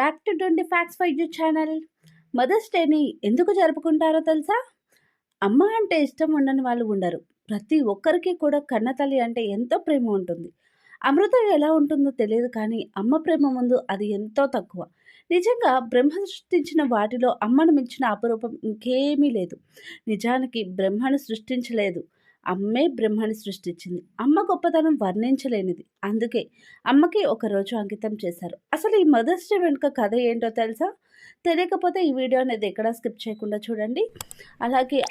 Back to twenty facts for you channel. Mother's డేని ఎందుకు జరుపుకుంటారో తెలుసా? అమ్మ అంటే ఇష్టం ఉండని వాళ్ళు ఉండరు. ప్రతి ఒక్కరికి కూడా కన్నతల్లి అంటే ఎంతో ప్రేమ ఉంటుంది. అమృతం ఎలా ఉంటుందో తెలియదు కానీ అమ్మ ప్రేమ ముందు అది ఎంతో తక్కువ. నిజంగా బ్రహ్మ సృష్టించిన వాటిలో అమ్మను మించిన అపరూపం ఇంకేమీ లేదు. నిజానికి బ్రహ్మను సృష్టించలేదు. అమ్మే బ్రహ్మని సృష్టించింది. అమ్మ గొప్పతనం వర్ణించలేనిది. అందుకే అమ్మకి ఒకరోజు అంకితం చేశారు. అసలు ఈ మదర్స్ డే వెనుక కథ ఏంటో తెలుసా? తెలియకపోతే ఈ వీడియో అనేది ఎక్కడ స్కిప్ చేయకుండా చూడండి. అలాగే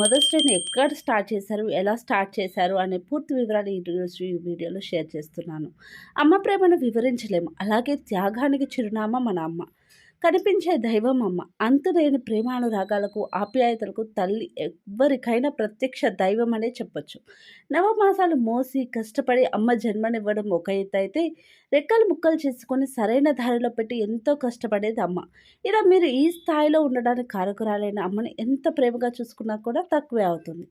మదర్స్ డేని ఎక్కడ స్టార్ట్ చేశారు? ఎలా స్టార్ట్ చేశారు? అనే పూర్తి వివరాలు ఈరోజు ఈ వీడియోలో షేర్ చేస్తున్నాను. అమ్మ ప్రేమను వివరించలేము. అలాగే త్యాగానికి చిరునామా మన అమ్మ. కనిపించే దైవం అమ్మ. అంతులేని ప్రేమానురాగాలకు ఆప్యాయతలకు తల్లి ఎవ్వరికైనా ప్రత్యక్ష దైవం అనే చెప్పొచ్చు. నవమాసాలు మోసి కష్టపడి అమ్మ జన్మనివ్వడం ఒక ఎత్తు అయితే రెక్కలు ముక్కలు చేసుకొని సరైన దారిలో పెట్టి ఎంతో కష్టపడేది అమ్మ. ఇలా మీరు ఈ స్థాయిలో ఉండడానికి కారకురాలైన అమ్మని ఎంత ప్రేమగా చూసుకున్నా కూడా తక్కువే అవుతుంది.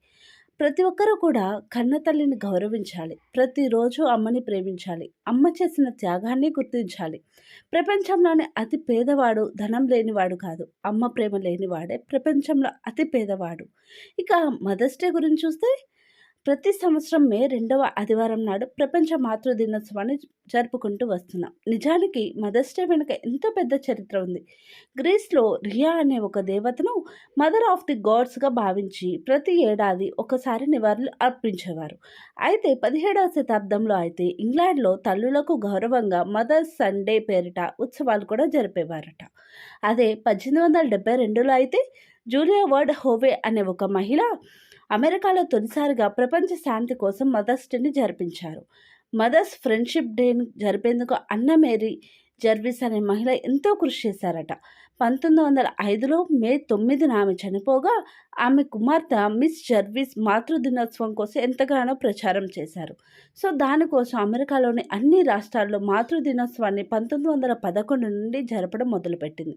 ప్రతి ఒక్కరూ కూడా కన్న తల్లిని గౌరవించాలి. ప్రతిరోజు అమ్మని ప్రేమించాలి. అమ్మ చేసిన త్యాగాన్ని గుర్తించాలి. ప్రపంచంలోనే అతి పేదవాడు ధనం లేనివాడు కాదు. అమ్మ ప్రేమ లేనివాడే ప్రపంచంలో అతి పేదవాడు. ఇక మదర్స్ డే గురించి చూస్తే ప్రతి సంవత్సరం మే రెండవ ఆదివారం నాడు ప్రపంచ మాతృ దినోత్సవాన్ని జరుపుకుంటూ వస్తున్నాం. నిజానికి మదర్స్ డే వెనుక ఎంతో పెద్ద చరిత్ర ఉంది. గ్రీస్లో రియా అనే ఒక దేవతను మదర్ ఆఫ్ ది గాడ్స్గా భావించి ప్రతి ఏడాది ఒకసారి నివాళులు అర్పించేవారు. అయితే పదిహేడవ శతాబ్దంలో అయితే ఇంగ్లాండ్లో తల్లులకు గౌరవంగా మదర్స్ సండే పేరిట ఉత్సవాలు కూడా జరిపేవారట. అదే పద్దెనిమిది వందల డెబ్బై రెండులో అయితే జూలియా వర్డ్ హోవే అనే ఒక మహిళ అమెరికాలో తొలిసారిగా ప్రపంచ శాంతి కోసం మదర్స్ డేని జరిపించారు. మదర్స్ ఫ్రెండ్షిప్ డేని జరిపేందుకు అన్న మేరీ జర్విస్ అనే మహిళ ఎంతో కృషి చేశారట. పంతొమ్మిది వందల ఐదులో మే తొమ్మిదిన ఆమె చనిపోగా ఆమె కుమార్తె మిస్ జర్విస్ మాతృ దినోత్సవం కోసం ఎంతగానో ప్రచారం చేశారు. సో దానికోసం అమెరికాలోని అన్ని రాష్ట్రాల్లో మాతృ దినోత్సవాన్ని పంతొమ్మిది వందల పదకొండు నుండి జరపడం మొదలుపెట్టింది.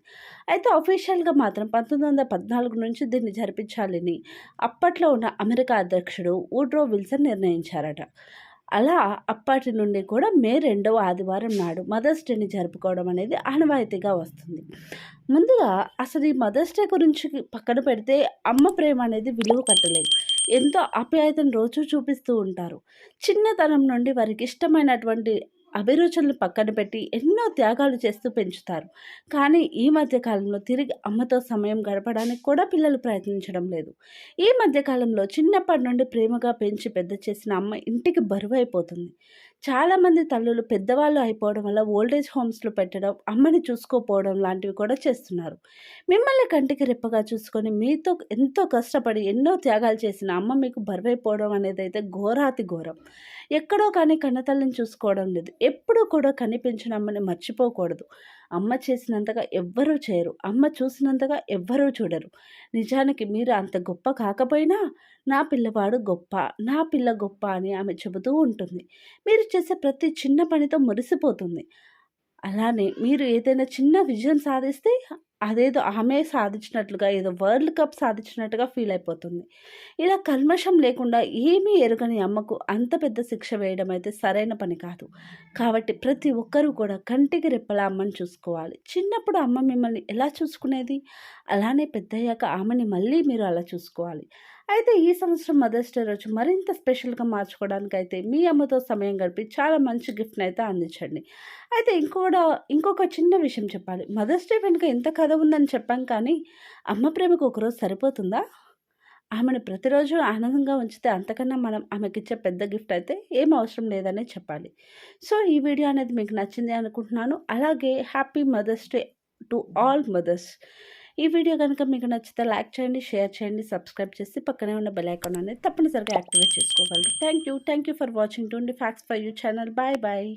అయితే అఫీషియల్గా మాత్రం పంతొమ్మిది వందల పద్నాలుగు నుంచి దీన్ని జరిపించాలని అప్పట్లో ఉన్న అమెరికా అధ్యక్షుడు ఊడ్రో విల్సన్ నిర్ణయించారట. అలా అప్పటి నుండి కూడా మే రెండవ ఆదివారం నాడు మదర్స్ డేని జరుపుకోవడం అనేది ఆనవాయితీగా వస్తుంది. ముందుగా అసలు ఈ మదర్స్ డే గురించి పక్కన పెడితే అమ్మ ప్రేమ అనేది విలువ కట్టలేదు. ఎంతో ఆప్యాయతను రోజు చూపిస్తూ ఉంటారు. చిన్నతనం నుండి వారికి ఇష్టమైనటువంటి అభిరుచులను పక్కన పెట్టి ఎన్నో త్యాగాలు చేస్తూ పెంచుతారు. కానీ ఈ మధ్యకాలంలో తిరిగి అమ్మతో సమయం గడపడానికి కూడా పిల్లలు ప్రయత్నించడం లేదు. ఈ మధ్యకాలంలో చిన్నప్పటి నుండి ప్రేమగా పెంచి పెద్ద చేసిన అమ్మ ఇంటికి బరువు అయిపోతుంది చాలామంది తల్లులు పెద్దవాళ్ళు అయిపోవడం వల్ల ఓల్డేజ్ హోమ్స్లో పెట్టడం అమ్మని చూసుకోపోవడం లాంటివి కూడా చేస్తున్నారు. మిమ్మల్ని కంటికి రెప్పగా చూసుకొని మీతో ఎంతో కష్టపడి ఎన్నో త్యాగాలు చేసిన అమ్మ మీకు బరువైపోవడం అనేది అయితే ఘోరాతి ఘోరం. ఎక్కడో కానీ కన్నతల్లిని చూసుకోవడం లేదు. ఎప్పుడూ కూడా కనిపించిన అమ్మని మర్చిపోకూడదు. అమ్మ చేసినంతగా ఎవ్వరూ చేయరు. అమ్మ చూసినంతగా ఎవ్వరూ చూడరు. నిజానికి మీరు అంత గొప్ప కాకపోయినా నా పిల్లవాడు గొప్ప నా పిల్ల గొప్ప అని ఆమె చెబుతూ ఉంటుంది. మీరు చేసే ప్రతి చిన్న పనితో మురిసిపోతుంది. అలానే మీరు ఏదైనా చిన్న విజయం సాధిస్తే అదేదో ఆమె సాధించినట్లుగా ఏదో వరల్డ్ కప్ సాధించినట్టుగా ఫీల్ అయిపోతుంది. ఇలా కల్మషం లేకుండా ఏమీ ఎరుగని అమ్మకు అంత పెద్ద శిక్ష వేయడం అయితే సరైన పని కాదు. కాబట్టి ప్రతి ఒక్కరూ కూడా కంటికి రెప్పలా అమ్మని చూసుకోవాలి. చిన్నప్పుడు అమ్మ మిమ్మల్ని ఎలా చూసుకునేది? అలానే పెద్దయ్యాక ఆమెని మళ్ళీ మీరు అలా చూసుకోవాలి. అయితే ఈ సంవత్సరం మదర్స్ డే రోజు మరింత స్పెషల్గా మార్చుకోవడానికి అయితే మీ అమ్మతో సమయం గడిపి చాలా మంచి గిఫ్ట్ని అయితే అందించండి. అయితే ఇంకోడా ఇంకొక చిన్న విషయం చెప్పాలి. మదర్స్ డే వెనుక ఎంత కథ ఉందని చెప్పాం కానీ అమ్మ ప్రేమకు ఒకరోజు సరిపోతుందా? ఆమెను ప్రతిరోజు ఆనందంగా ఉంచితే అంతకన్నా మనం ఆమెకి ఇచ్చే పెద్ద గిఫ్ట్ అయితే ఏం అవసరం లేదనే చెప్పాలి. సో ఈ వీడియో అనేది మీకు నచ్చింది అనుకుంటున్నాను. అలాగే happy mother's day to all mothers. ఈ వీడియో కనుక మీకు నచ్చితే లైక్ చేయండి షేర్ చేయండి సబ్స్క్రైబ్ చేసి పక్కనే ఉన్న బెల్ ఐకాన్ అనేది తప్పనిసరిగా యాక్టివేట్ చేసుకోగలరు. Thank you thank you for watching. Twenty facts for you channel. Bye bye.